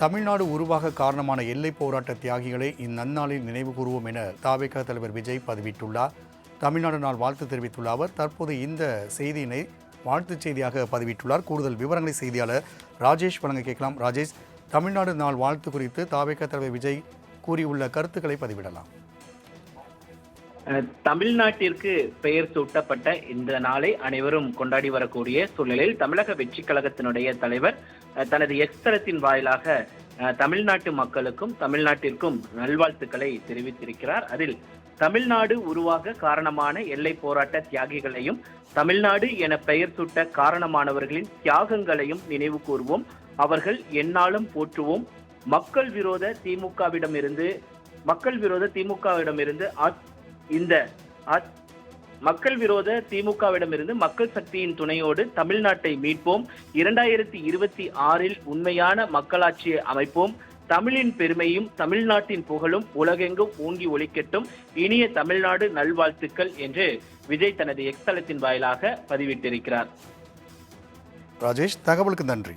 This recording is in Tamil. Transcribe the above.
தமிழ்நாடு உருவாக காரணமான எல்லை போராட்ட தியாகிகளை இந்நன்னாளில் நினைவு கூறுவோம் என தாவேக தலைவர் விஜய் பதிவிட்டுள்ளார். தமிழ்நாடு நாள் வாழ்த்து தெரிவித்துள்ள அவர் தற்போது இந்த செய்தியினை வாழ்த்துச் செய்தியாக பதிவிட்டுள்ளார். கூடுதல் விவரங்களை செய்தியாளர் ராஜேஷ் வழங்க கேட்கலாம். ராஜேஷ் தமிழ்நாடு நாள் வாழ்த்து குறித்து தாவேக தலைவர் விஜய் கூறியுள்ள கருத்துக்களை பதிவிடலாம். தமிழ்நாட்டிற்கு பெயர் சூட்டப்பட்ட இந்த நாளை அனைவரும் கொண்டாடி வரக்கூடிய சூழ்நிலையில் தமிழக வெற்றி கழகத்தினுடைய தலைவர் தனது எக்ஸ்தரத்தின் வாயிலாக தமிழ்நாட்டு மக்களுக்கும் தமிழ்நாட்டிற்கும் நல்வாழ்த்துக்களை தெரிவித்திருக்கிறார். அதில் தமிழ்நாடு உருவாக காரணமான எல்லை போராட்ட தியாகிகளையும் தமிழ்நாடு என பெயர் சூட்ட காரணமானவர்களின் தியாகங்களையும் நினைவு கூர்வோம். அவர்கள் எந்நாளும் போற்றுவோம். மக்கள் விரோத திமுகவிடமிருந்து மக்கள் விரோத திமுகவிடமிருந்து இந்த மக்கள் விரோத திமுகவிடமிருந்து மக்கள் சக்தியின் துணையோடு தமிழ்நாட்டை மீட்போம். இரண்டாயிரத்தி இருபத்தி ஆறில் உண்மையான மக்களாட்சியை அமைப்போம். தமிழின் பெருமையும் தமிழ்நாட்டின் புகழும் உலகெங்கும் ஊங்கி ஒழிக்கட்டும் இனிய தமிழ்நாடு நல்வாழ்த்துக்கள் என்று விஜய் தனது எக்ஸ்தலத்தின் வாயிலாக பதிவிட்டிருக்கிறார். ராஜேஷ் தகவலுக்கு நன்றி.